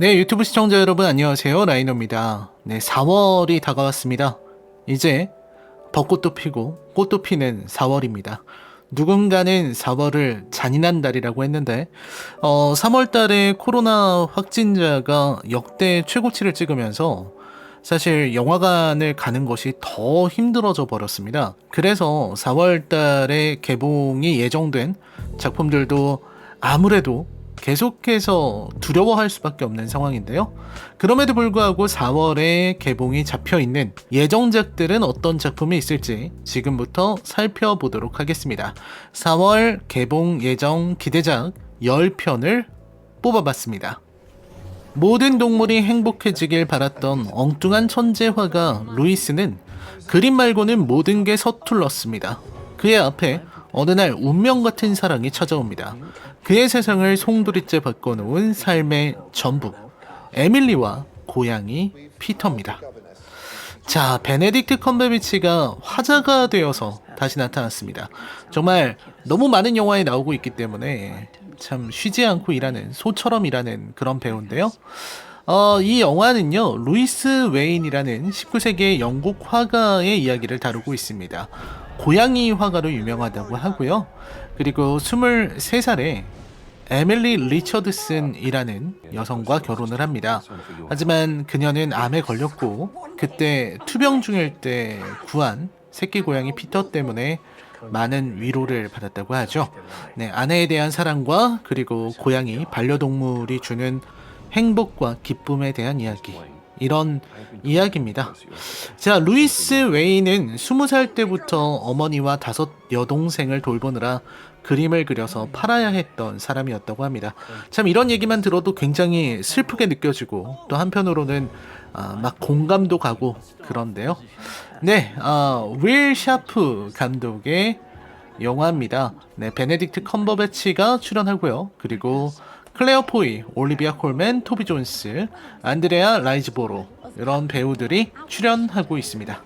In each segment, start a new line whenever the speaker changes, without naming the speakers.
네, 유튜브 시청자 여러분 안녕하세요. 라이너입니다. 네, 4월이 다가왔습니다. 이제 벚꽃도 피고 꽃도 피는 4월입니다. 누군가는 4월을 잔인한 달이라고 했는데 어, 3월 달에 코로나 확진자가 역대 최고치를 찍으면서 사실 영화관을 가는 것이 더 힘들어져 버렸습니다. 그래서 4월 달에 개봉이 예정된 작품들도 아무래도 계속해서 두려워할 수밖에 없는 상황인데요. 그럼에도 불구하고 4월에 개봉이 잡혀 있는 예정작들은 어떤 작품이 있을지 지금부터 살펴보도록 하겠습니다. 4월 개봉 예정 기대작 10편을 뽑아봤습니다. 모든 동물이 행복해지길 바랐던 엉뚱한 천재화가 루이스는 그림 말고는 모든 게 서툴렀습니다. 그의 앞에 어느 날 운명 같은 사랑이 찾아옵니다. 그의 세상을 송두리째 바꿔놓은 삶의 전부. 에밀리와 고양이 피터입니다. 자, 베네딕트 컴베비치가 화자가 되어서 다시 나타났습니다. 정말 너무 많은 영화에 나오고 있기 때문에 참 쉬지 않고 일하는 소처럼 일하는 그런 배우인데요. 어, 이 영화는요, 루이스 웨인이라는 19세기의 영국 화가의 이야기를 다루고 있습니다. 고양이 화가로 유명하다고 하고요. 그리고 23살에 에밀리 리처드슨이라는 여성과 결혼을 합니다. 하지만 그녀는 암에 걸렸고 그때 투병 중일 때 구한 새끼 고양이 피터 때문에 많은 위로를 받았다고 하죠. 네, 아내에 대한 사랑과 그리고 고양이 반려동물이 주는 행복과 기쁨에 대한 이야기. 이런 이야기입니다. 자, 루이스 웨인은 20살 때부터 어머니와 다섯 여동생을 돌보느라 그림을 그려서 팔아야 했던 사람이었다고 합니다. 참 이런 얘기만 들어도 굉장히 슬프게 느껴지고 또 한편으로는 아, 막 공감도 가고 그런데요. 네, 아, 윌 샤프 감독의 영화입니다. 네, 베네딕트 컴버배치가 출연하고요. 그리고 클레어 포이, 올리비아 콜맨, 토비 존스, 안드레아 라이즈보로 이런 배우들이 출연하고 있습니다.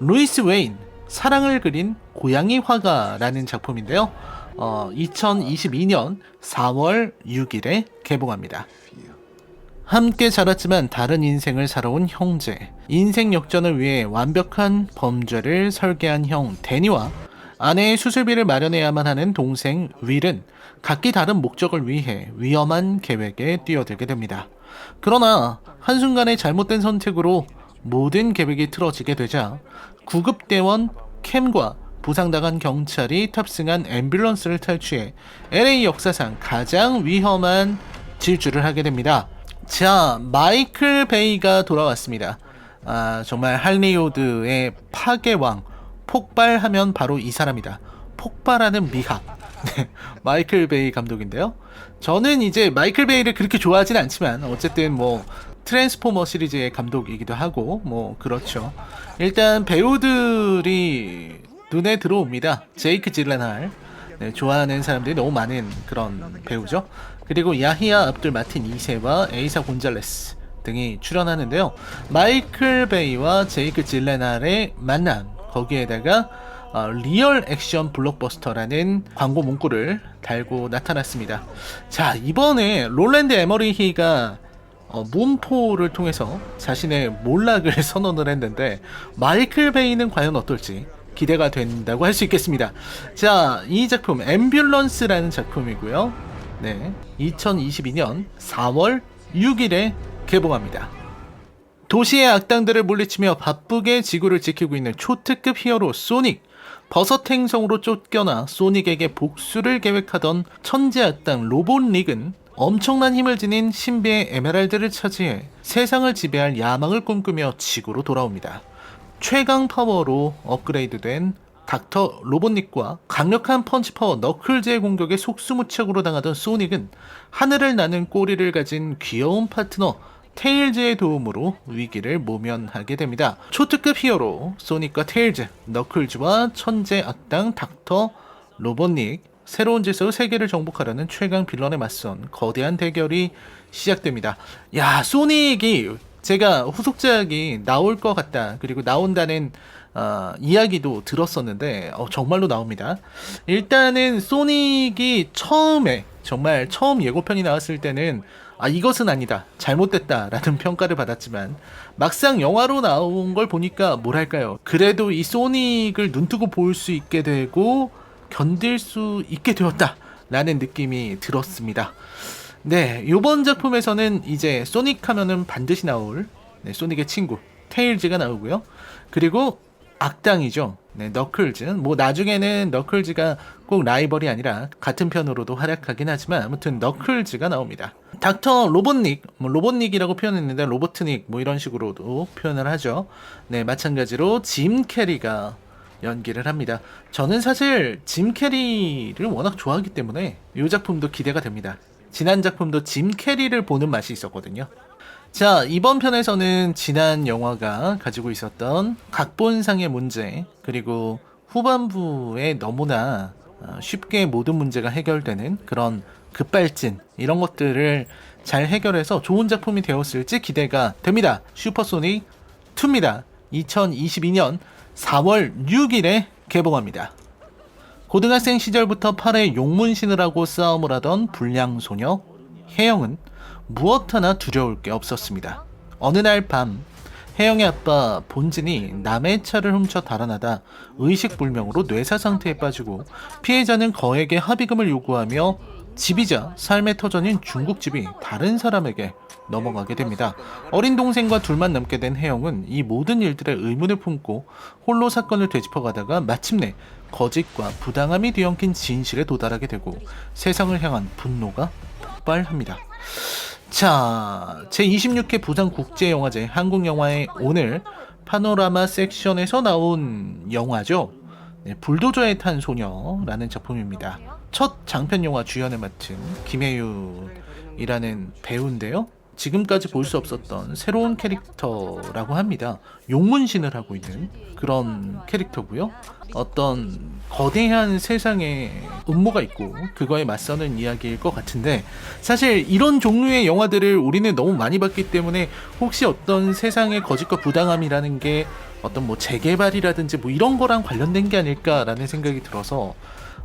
루이스 웨인, 사랑을 그린 고양이 화가라는 작품인데요. 어, 2022년 4월 6일에 개봉합니다. 함께 자랐지만 다른 인생을 살아온 형제. 인생 역전을 위해 완벽한 범죄를 설계한 형 데니와 아내의 수술비를 마련해야만 하는 동생 윌은 각기 다른 목적을 위해 위험한 계획에 뛰어들게 됩니다. 그러나 한순간의 잘못된 선택으로 모든 계획이 틀어지게 되자 구급대원 캠과 부상당한 경찰이 탑승한 앰뷸런스를 탈취해 LA 역사상 가장 위험한 질주를 하게 됩니다. 자, 마이클 베이가 돌아왔습니다. 아, 정말 할리우드의 파괴왕. 폭발하면 바로 이 사람이다. 폭발하는 미학. 네, 마이클 베이 감독인데요. 저는 이제 마이클 베이를 그렇게 좋아하진 않지만 어쨌든 뭐 트랜스포머 시리즈의 감독이기도 하고 뭐 그렇죠. 일단 배우들이 눈에 들어옵니다. 제이크 질레날 네, 좋아하는 사람들이 너무 많은 그런 배우죠. 그리고 야히야 압둘 마틴 2세와 에이사 곤잘레스 등이 출연하는데요. 마이클 베이와 제이크 질레날의 만남 거기에다가 어, 리얼 액션 블록버스터라는 광고 문구를 달고 나타났습니다. 자 이번에 롤랜드 에머리히가 어, 문포를 통해서 자신의 몰락을 선언을 했는데 마이클 베이는 과연 어떨지 기대가 된다고 할 수 있겠습니다. 자, 이 작품 앰뷸런스라는 작품이고요. 네, 2022년 4월 6일에 개봉합니다. 도시의 악당들을 물리치며 바쁘게 지구를 지키고 있는 초특급 히어로 소닉. 버섯 행성으로 쫓겨나 소닉에게 복수를 계획하던 천재 악당 로봇 릭은 엄청난 힘을 지닌 신비의 에메랄드를 차지해 세상을 지배할 야망을 꿈꾸며 지구로 돌아옵니다. 최강 파워로 업그레이드된 닥터 로봇닉과 강력한 펀치 파워 너클즈의 공격에 속수무책으로 당하던 소닉은 하늘을 나는 꼬리를 가진 귀여운 파트너 테일즈의 도움으로 위기를 모면하게 됩니다. 초특급 히어로 소닉과 테일즈, 너클즈와 천재 악당 닥터 로봇닉 새로운 질서로 세계를 정복하려는 최강 빌런에 맞선 거대한 대결이 시작됩니다. 야, 소닉이 제가 후속작이 나올 것 같다. 그리고 나온다는 어, 이야기도 들었었는데 어, 정말로 나옵니다. 일단은 소닉이 처음에 정말 처음 예고편이 나왔을 때는 아 이것은 아니다 잘못됐다라는 평가를 받았지만 막상 영화로 나온 걸 보니까 뭐랄까요 그래도 이 소닉을 눈뜨고 볼 수 있게 되고 견딜 수 있게 되었다라는 느낌이 들었습니다. 네 이번 작품에서는 이제 소닉 하면은 반드시 나올 네, 소닉의 친구 테일즈가 나오고요. 그리고 악당이죠. 네, 너클즈. 뭐 나중에는 너클즈가 꼭 라이벌이 아니라 같은 편으로도 활약하긴 하지만 아무튼 너클즈가 나옵니다. 닥터 로봇닉, 뭐 로봇닉이라고 표현했는데 로보트닉 뭐 이런 식으로도 표현을 하죠. 네, 마찬가지로 짐 캐리가 연기를 합니다. 저는 사실 짐 캐리를 워낙 좋아하기 때문에 이 작품도 기대가 됩니다. 지난 작품도 짐 캐리를 보는 맛이 있었거든요. 자, 이번 편에서는 지난 영화가 가지고 있었던 각본상의 문제, 그리고 후반부에 너무나 어, 쉽게 모든 문제가 해결되는 그런 급발진, 이런 것들을 잘 해결해서 좋은 작품이 되었을지 기대가 됩니다. 슈퍼소닉 2입니다. 2022년 4월 6일에 개봉합니다. 고등학생 시절부터 팔에 용문신을 하고 싸움을 하던 불량 소녀 혜영은 무엇 하나 두려울 게 없었습니다. 어느 날 밤 혜영의 아빠 본진이 남의 차를 훔쳐 달아나다 의식불명으로 뇌사 상태에 빠지고 피해자는 거액의 합의금을 요구하며 집이자 삶의 터전인 중국집이 다른 사람에게 넘어가게 됩니다. 어린 동생과 둘만 남게 된 혜영은 이 모든 일들에 의문을 품고 홀로 사건을 되짚어 가다가 마침내 거짓과 부당함이 뒤엉킨 진실에 도달하게 되고 세상을 향한 분노가 폭발합니다. 자, 제26회 부산국제영화제 한국영화의 오늘 파노라마 섹션에서 나온 영화죠. 네, 불도저에 탄 소녀라는 작품입니다. 첫 장편 영화 주연을 맡은 김혜윤이라는 배우인데요. 지금까지 볼 수 없었던 새로운 캐릭터라고 합니다. 용문신을 하고 있는 그런 캐릭터고요. 어떤 거대한 세상에 음모가 있고 그거에 맞서는 이야기일 것 같은데 사실 이런 종류의 영화들을 우리는 너무 많이 봤기 때문에 혹시 어떤 세상의 거짓과 부당함이라는 게 어떤 뭐 재개발이라든지 뭐 이런 거랑 관련된 게 아닐까라는 생각이 들어서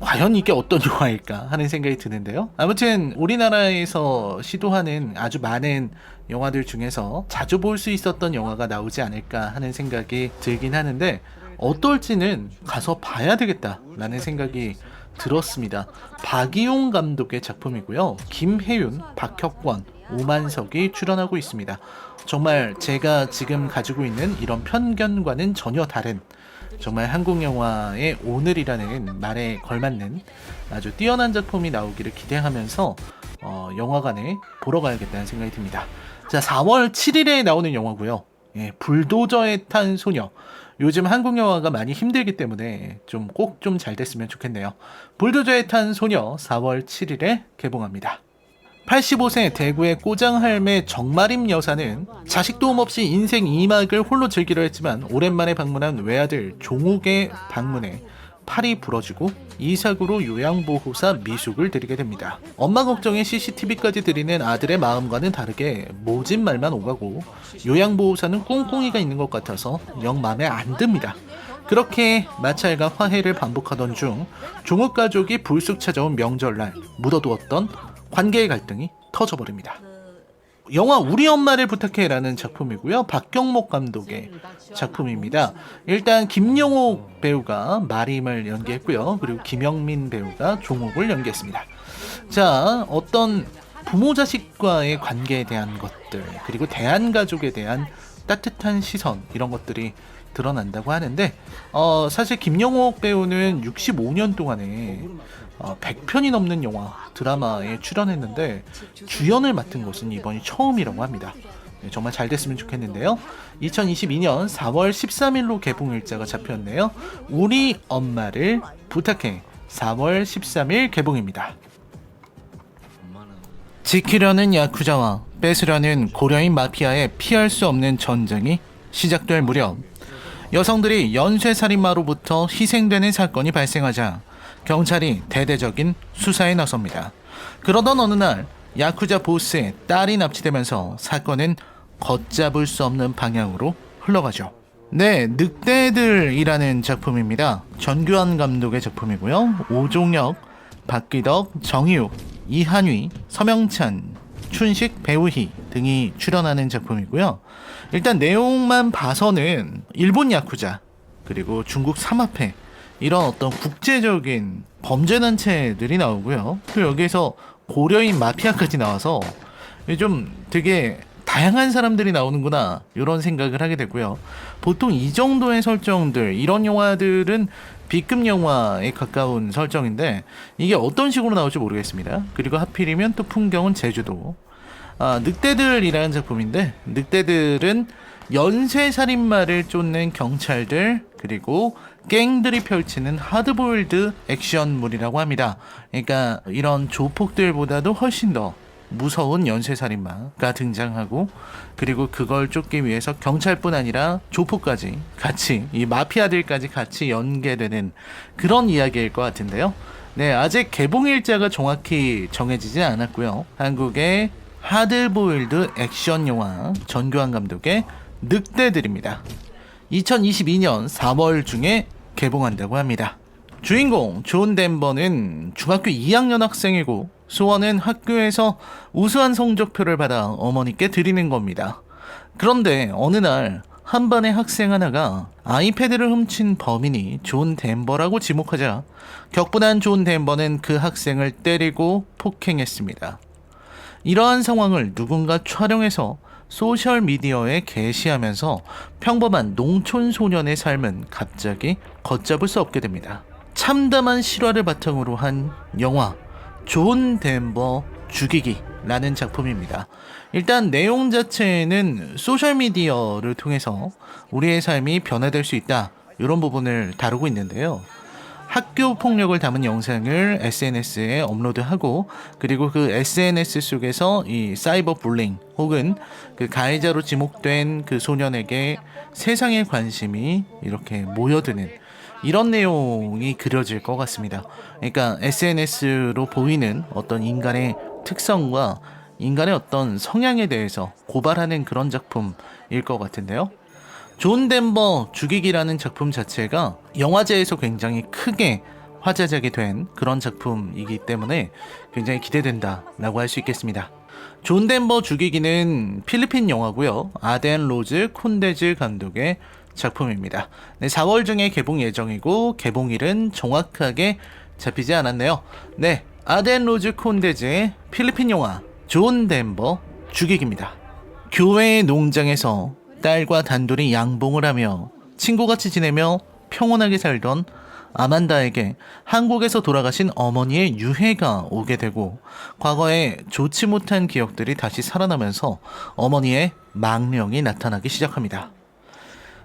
과연 이게 어떤 영화일까 하는 생각이 드는데요. 아무튼 우리나라에서 시도하는 아주 많은 영화들 중에서 자주 볼 수 있었던 영화가 나오지 않을까 하는 생각이 들긴 하는데 어떨지는 가서 봐야 되겠다라는 생각이 들었습니다. 박이용 감독의 작품이고요. 김혜윤, 박혁권, 오만석이 출연하고 있습니다. 정말 제가 지금 가지고 있는 이런 편견과는 전혀 다른 정말 한국 영화의 오늘이라는 말에 걸맞는 아주 뛰어난 작품이 나오기를 기대하면서 어, 영화관에 보러 가야겠다는 생각이 듭니다. 자, 4월 7일에 나오는 영화고요. 예, 불도저에 탄 소녀. 요즘 한국 영화가 많이 힘들기 때문에 좀 꼭 좀 잘 됐으면 좋겠네요. 불도저에 탄 소녀 4월 7일에 개봉합니다. 85세 대구의 꼬장할매 정마림 여사는 자식 도움 없이 인생 2막을 홀로 즐기려 했지만 오랜만에 방문한 외아들 종욱의 방문에 팔이 부러지고 이삭으로 요양보호사 미숙을 드리게 됩니다. 엄마 걱정에 CCTV까지 드리는 아들의 마음과는 다르게 모진 말만 오가고 요양보호사는 꿍꿍이가 있는 것 같아서 영 마음에 안 듭니다. 그렇게 마찰과 화해를 반복하던 중 종욱 가족이 불쑥 찾아온 명절날 묻어두었던 관계의 갈등이 터져버립니다. 영화 우리 엄마를 부탁해라는 작품이고요. 박경목 감독의 작품입니다. 일단 김영옥 배우가 마림을 연기했고요. 그리고 김영민 배우가 종옥을 연기했습니다. 자, 어떤 부모 자식과의 관계에 대한 것들 그리고 대한 가족에 대한 따뜻한 시선 이런 것들이 드러난다고 하는데 어, 사실 김영옥 배우는 65년 동안에 어, 100편이 넘는 영화 드라마에 출연했는데 주연을 맡은 것은 이번이 처음이라고 합니다. 네, 정말 잘 됐으면 좋겠는데요. 2022년 4월 13일로 개봉 일자가 잡혔네요. 우리 엄마를 부탁해 4월 13일 개봉입니다. 지키려는 야쿠자와 뺏으려는 고려인 마피아의 피할 수 없는 전쟁이 시작될 무렵 여성들이 연쇄살인마로부터 희생되는 사건이 발생하자 경찰이 대대적인 수사에 나섭니다. 그러던 어느 날 야쿠자 보스의 딸이 납치되면서 사건은 걷잡을 수 없는 방향으로 흘러가죠. 네, 늑대들이라는 작품입니다. 전규환 감독의 작품이고요. 오종혁, 박기덕, 정희욱, 이한휘, 서명찬 춘식, 배우희 등이 출연하는 작품이고요. 일단 내용만 봐서는 일본 야쿠자 그리고 중국 삼합회 이런 어떤 국제적인 범죄 단체들이 나오고요. 또 여기에서 고려인 마피아까지 나와서 좀 되게 다양한 사람들이 나오는구나 이런 생각을 하게 되고요. 보통 이 정도의 설정들 이런 영화들은 B급 영화에 가까운 설정인데 이게 어떤 식으로 나올지 모르겠습니다. 그리고 하필이면 또 풍경은 제주도. 아, 늑대들이라는 작품인데 늑대들은 연쇄 살인마를 쫓는 경찰들 그리고 갱들이 펼치는 하드보일드 액션물이라고 합니다. 그러니까 이런 조폭들보다도 훨씬 더 무서운 연쇄살인마가 등장하고 그리고 그걸 쫓기 위해서 경찰뿐 아니라 조폭까지 같이 이 마피아들까지 같이 연계되는 그런 이야기일 것 같은데요. 네, 아직 개봉 일자가 정확히 정해지진 않았고요. 한국의 하드보일드 액션 영화 전교환 감독의 늑대들입니다. 2022년 4월 중에 개봉한다고 합니다. 주인공 존 덴버는 중학교 2학년 학생이고 소원은 학교에서 우수한 성적표를 받아 어머니께 드리는 겁니다. 그런데 어느 날 한 반의 학생 하나가 아이패드를 훔친 범인이 존 덴버라고 지목하자 격분한 존 덴버는 그 학생을 때리고 폭행했습니다. 이러한 상황을 누군가 촬영해서 소셜 미디어에 게시하면서 평범한 농촌 소년의 삶은 갑자기 걷잡을 수 없게 됩니다. 참담한 실화를 바탕으로 한 영화 존 덴버 죽이기 라는 작품입니다. 일단 내용 자체는 소셜 미디어를 통해서 우리의 삶이 변화될 수 있다 이런 부분을 다루고 있는데요. 학교 폭력을 담은 영상을 SNS에 업로드하고 그리고 그 SNS 속에서 이 사이버 불링 혹은 그 가해자로 지목된 그 소년에게 세상의 관심이 이렇게 모여드는 이런 내용이 그려질 것 같습니다. 그러니까 SNS로 보이는 어떤 인간의 특성과 인간의 어떤 성향에 대해서 고발하는 그런 작품일 것 같은데요. 존 덴버 죽이기라는 작품 자체가 영화제에서 굉장히 크게 화제작이 된 그런 작품이기 때문에 굉장히 기대된다라고 할 수 있겠습니다. 존 덴버 죽이기는 필리핀 영화고요. 아덴 로즈 콘데즈 감독의 작품입니다. 네, 4월 중에 개봉 예정이고 개봉일은 정확하게 잡히지 않았네요. 네, 아덴 로즈 콘데즈의 필리핀 영화 존 덴버 죽이기입니다. 교회의 농장에서 딸과 단둘이 양봉을 하며 친구같이 지내며 평온하게 살던 아만다에게 한국에서 돌아가신 어머니의 유해가 오게 되고 과거에 좋지 못한 기억들이 다시 살아나면서 어머니의 망령이 나타나기 시작합니다.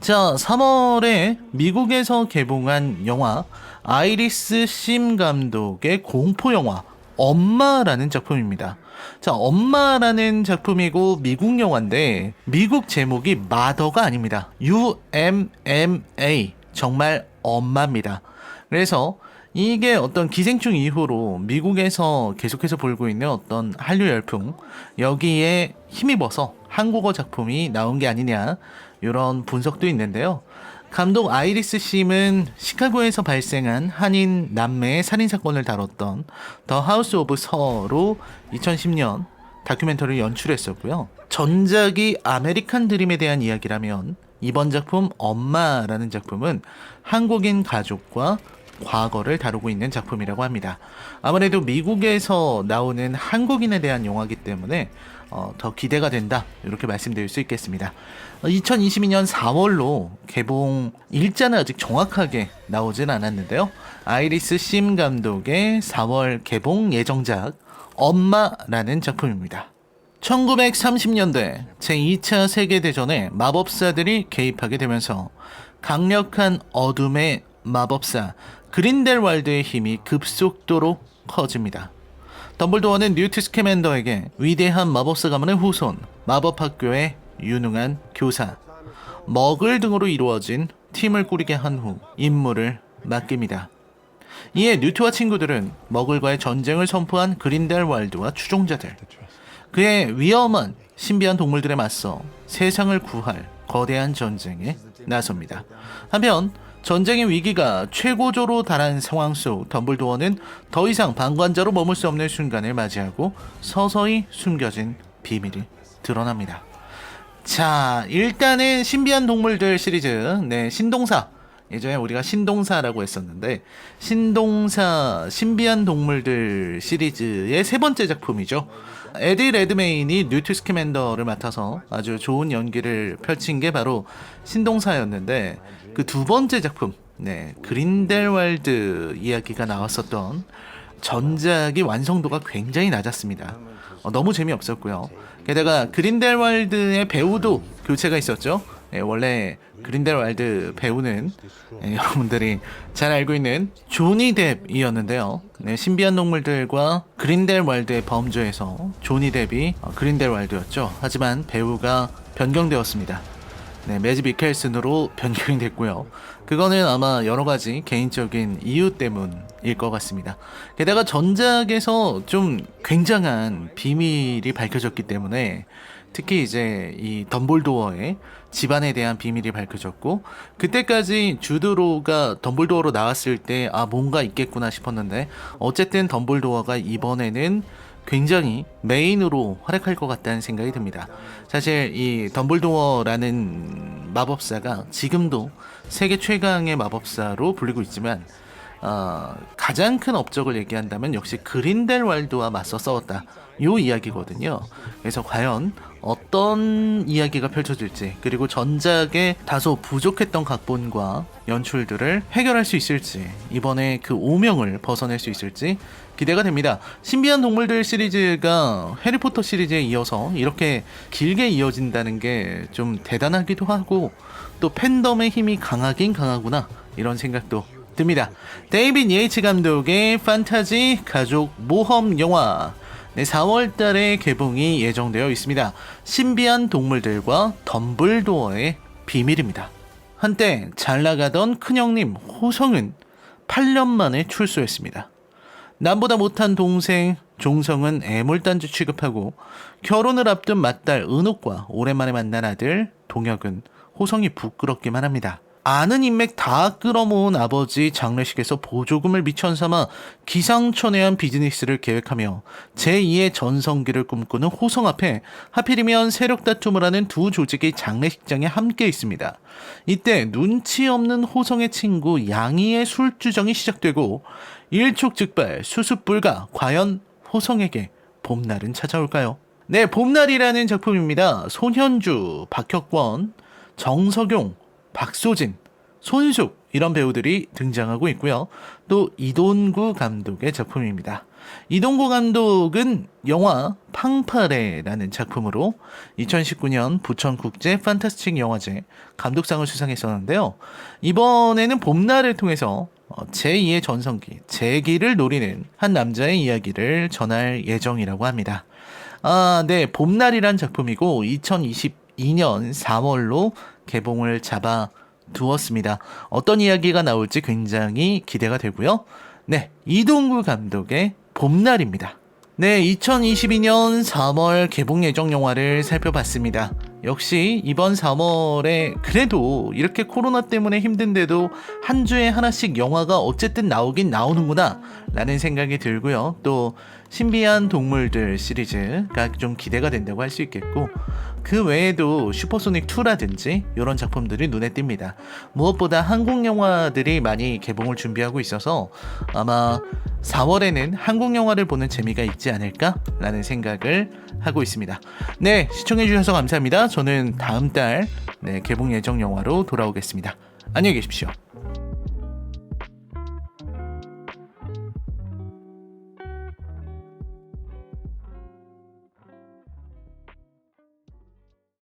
자, 3월에 미국에서 개봉한 영화 아이리스 심 감독의 공포 영화 엄마라는 작품입니다. 자, 엄마라는 작품이고 미국 영화인데 미국 제목이 마더가 아닙니다. UMMA 정말 엄마입니다. 그래서 이게 어떤 기생충 이후로 미국에서 계속해서 불고 있는 어떤 한류 열풍 여기에 힘입어서 한국어 작품이 나온 게 아니냐 이런 분석도 있는데요. 감독 아이리스 심은 시카고에서 발생한 한인 남매의 살인 사건을 다뤘던 더 하우스 오브 서로 2010년 다큐멘터리를 연출했었고요. 전작이 아메리칸 드림에 대한 이야기라면 이번 작품 엄마라는 작품은 한국인 가족과 과거를 다루고 있는 작품이라고 합니다. 아무래도 미국에서 나오는 한국인에 대한 영화이기 때문에 어, 더 기대가 된다 이렇게 말씀드릴 수 있겠습니다. 2022년 4월로 개봉 일자는 아직 정확하게 나오진 않았는데요. 아이리스 심 감독의 4월 개봉 예정작 엄마라는 작품입니다. 1930년대 제2차 세계대전에 마법사들이 개입하게 되면서 강력한 어둠의 마법사 그린델왈드의 힘이 급속도로 커집니다. 덤블도어는 뉴트 스캐맨더에게 위대한 마법사 가문의 후손, 마법학교의 유능한 교사, 먹을 등으로 이루어진 팀을 꾸리게 한 후 임무를 맡깁니다. 이에 뉴트와 친구들은 머글과의 전쟁을 선포한 그린델왈드와 추종자들, 그의 위험한 신비한 동물들에 맞서 세상을 구할 거대한 전쟁에 나섭니다. 한편 전쟁의 위기가 최고조로 달한 상황 속 덤블도어는 더 이상 방관자로 머물 수 없는 순간을 맞이하고 서서히 숨겨진 비밀이 드러납니다. 자, 일단은 신비한 동물들 시리즈, 네, 신동사. 예전에 우리가 신동사라고 했었는데, 신동사, 신비한 동물들 시리즈의 세 번째 작품이죠. 에디 레드메인이 뉴트 스캐맨더를 맡아서 아주 좋은 연기를 펼친 게 바로 신동사였는데, 그 두 번째 작품, 네, 그린델왈드 이야기가 나왔었던 전작이 완성도가 굉장히 낮았습니다. 어, 너무 재미없었고요. 게다가 그린델왈드의 배우도 교체가 있었죠. 예, 원래 그린델왈드 배우는 예, 여러분들이 잘 알고 있는 조니 뎁이었는데요. 네, 신비한 동물들과 그린델왈드의 범죄에서 조니 뎁이 어, 그린델왈드였죠. 하지만 배우가 변경되었습니다. 네, 매지 미켈슨으로 변경이 됐고요. 그거는 아마 여러 가지 개인적인 이유 때문일 것 같습니다. 게다가 전작에서 좀 굉장한 비밀이 밝혀졌기 때문에 특히 이제 이 덤블도어의 집안에 대한 비밀이 밝혀졌고 그때까지 주드로가 덤블도어로 나왔을 때 아 뭔가 있겠구나 싶었는데 어쨌든 덤블도어가 이번에는 굉장히 메인으로 활약할 것 같다는 생각이 듭니다. 사실 이 덤블도어라는 마법사가 지금도 세계 최강의 마법사로 불리고 있지만 어, 가장 큰 업적을 얘기한다면 역시 그린델왈드와 맞서 싸웠다. 요 이야기거든요. 그래서 과연 어떤 이야기가 펼쳐질지 그리고 전작에 다소 부족했던 각본과 연출들을 해결할 수 있을지 이번에 그 오명을 벗어낼 수 있을지 기대가 됩니다. 신비한 동물들 시리즈가 해리포터 시리즈에 이어서 이렇게 길게 이어진다는 게 좀 대단하기도 하고 또 팬덤의 힘이 강하긴 강하구나 이런 생각도 듭니다. 데이빗 예이츠 감독의 판타지 가족 모험 영화 네, 4월 달에 개봉이 예정되어 있습니다. 신비한 동물들과 덤블도어의 비밀입니다. 한때 잘 나가던 큰형님 호성은 8년 만에 출소했습니다. 남보다 못한 동생 종성은 애물단지 취급하고 결혼을 앞둔 맏딸 은옥과 오랜만에 만난 아들 동혁은 호성이 부끄럽기만 합니다. 아는 인맥 다 끌어모은 아버지 장례식에서 보조금을 미천 삼아 기상천외한 비즈니스를 계획하며 제2의 전성기를 꿈꾸는 호성 앞에 하필이면 세력 다툼을 하는 두 조직이 장례식장에 함께 있습니다. 이때 눈치 없는 호성의 친구 양이의 술주정이 시작되고 일촉즉발 수습불가 과연 호성에게 봄날은 찾아올까요? 네, 봄날이라는 작품입니다. 손현주, 박혁권, 정석용, 박소진, 손숙 이런 배우들이 등장하고 있고요. 또 이동구 감독의 작품입니다. 이동구 감독은 영화 팡파레라는 작품으로 2019년 부천국제 판타스틱 영화제 감독상을 수상했었는데요. 이번에는 봄날을 통해서 어, 제2의 전성기, 재기를 노리는 한 남자의 이야기를 전할 예정이라고 합니다. 아, 네. 봄날이란 작품이고 2022년 4월로 개봉을 잡아 두었습니다. 어떤 이야기가 나올지 굉장히 기대가 되고요. 네. 이동구 감독의 봄날입니다. 네, 2022년 3월 개봉 예정 영화를 살펴봤습니다. 역시 이번 3월에 그래도 이렇게 코로나 때문에 힘든데도 한 주에 하나씩 영화가 어쨌든 나오긴 나오는구나 라는 생각이 들고요. 또 신비한 동물들 시리즈가 좀 기대가 된다고 할 수 있겠고 그 외에도 슈퍼소닉 2라든지 이런 작품들이 눈에 띕니다. 무엇보다 한국 영화들이 많이 개봉을 준비하고 있어서 아마 4월에는 한국 영화를 보는 재미가 있지 않을까라는 생각을 하고 있습니다. 네, 시청해주셔서 감사합니다. 저는 다음 달 네, 개봉 예정 영화로 돌아오겠습니다. 안녕히 계십시오.